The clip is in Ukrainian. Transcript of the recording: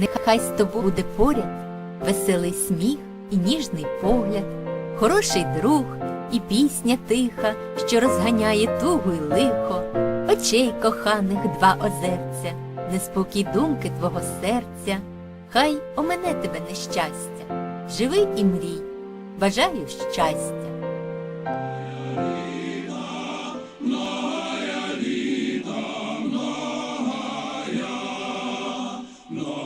Нехай з тобою буде поряд, веселий сміх і ніжний погляд, хороший друг і пісня тиха, що розганяє тугу й лихо, очей коханих два озерця, неспокій думки твого серця, хай омене тебе нещастя, живи і мрій, бажаю щастя. No.